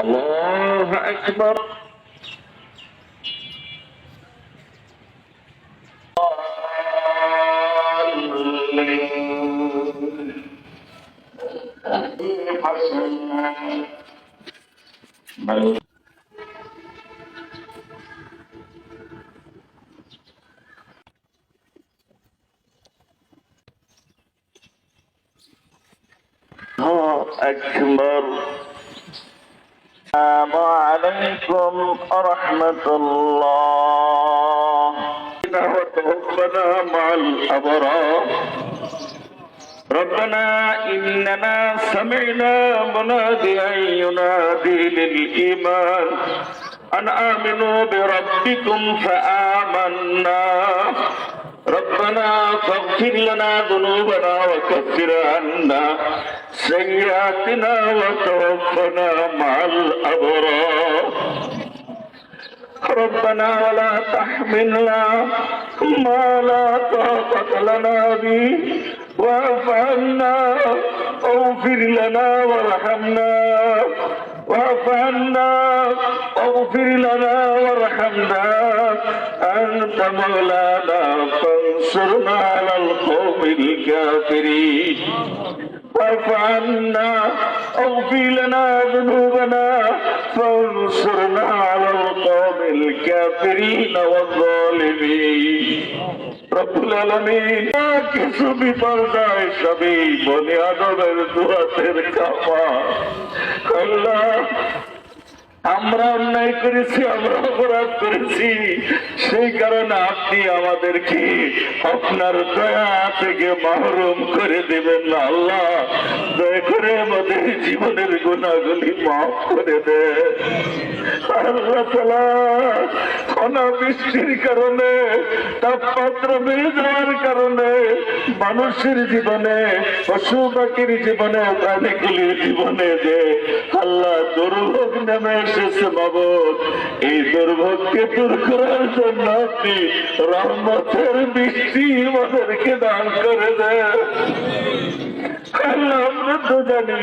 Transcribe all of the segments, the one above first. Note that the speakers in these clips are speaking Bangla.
الله أكبر بل الله أكبر السلام عليكم ورحمة الله. وتوفنا مع الأبرار ربنا إننا سمعنا مناديا ينادي للإيمان. أن آمنوا بربكم فآمنا. ربنا فاغفر لنا ذنوبنا وكفر عنا سيئاتنا وتوفنا مع الأبرار. ربنا ولا تحملنا ما لا طاقة لنا به واعف عنا اغفر لنا وارحمنا. واعف عنا اغفر لنا وارحمنا أنت مولانا فانصرنا على القوم الكافرين واعف عنا اغفر لنا ذنوبنا فانصرنا على القوم الكافرين والظالمين رب العالمين কিছু বিপর্যয় সবই বনি আদমের দুয়াতের কামা আল্লাহ আমরা অন্যায় করেছি, আমরা অপরাধ করেছি। সেই কারণে আপনি আমাদেরকে আপনার দয়া থেকে মাহরুম করে দেবেন না, আল্লাহ। দয়া করে আমাদের জীবনের গুণাগুলি মাফ করে দে। আল্লাহ তালা অনাবৃষ্টির কারণে, তাপমাত্রা বেড়ে যাওয়ার কারণে, মানুষের জীবনে পশু পাখির জীবনে, প্রাণীগুলির জীবনে যে আল্লাহ দুর্ভোগ নেমে এসেছে বাবদ। এই দুর্ভোগকে দূর করার জন্য আপনি বৃষ্টি আমাদেরকে দান করে আল্লাহ, আমরা তো জানি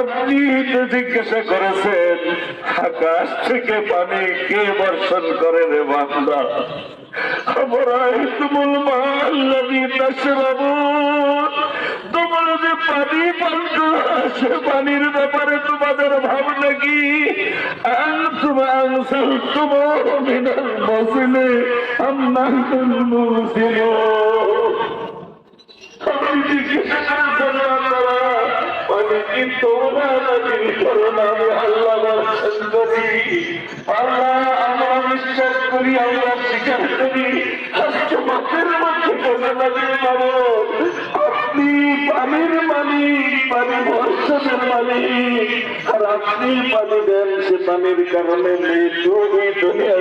আপনি তো জিজ্ঞাসা করেছেন আকাশ থেকে পানি কে বর্ষণ করে রে বান্দা? অপরাহিতুমুল মাল্লাযী তাশরাবুন তোমরা যে পানি পান করো, সে পানির ব্যাপারে তোমাদের ভাবনা কি? আনসালতুম মিনাল মুসিলি আম নাহনুল মুরসিলুন আপনি জিজ্ঞাসা পানি তোমরা নাজিল করো না আমি আল্লাহ করি আল্লাহ আমরা বিশ্বাস করি আমরা স্বীকার করি। আজকে মাসের মধ্যে কোনো নাজিল পাবো পানির মালিক পানি বর্ষণের মালিক। আর পানি দেন সে পানির কারণে এই দুনিয়া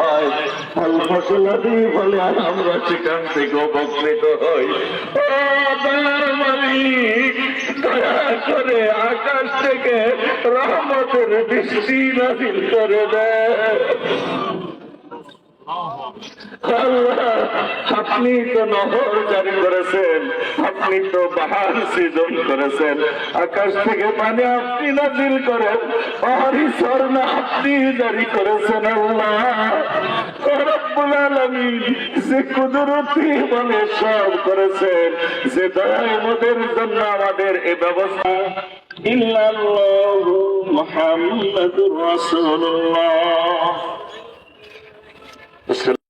হয়। ফল ফসলাদি ফলে আর আমরা সেখান থেকে উপকৃত হই। দয়ার করে আকাশ থেকে রহমতের বৃষ্টি নাজিল করে দেয় আপনি তো নহর জারি করেছেন, আপনি তো বাহার সৃজন করেছেন। আকাশ থেকে পানি আপনি নাজিল করেন, পাহাড়ি ঝর্ণা আপনি জারি করেছেন যে কুদরতি সব করেছেন, যে জন্য আমাদের এ ব্যবস্থা। ইল্লাল্লাহু মুহাম্মাদুর রাসূলুল্লাহ। ইসলাম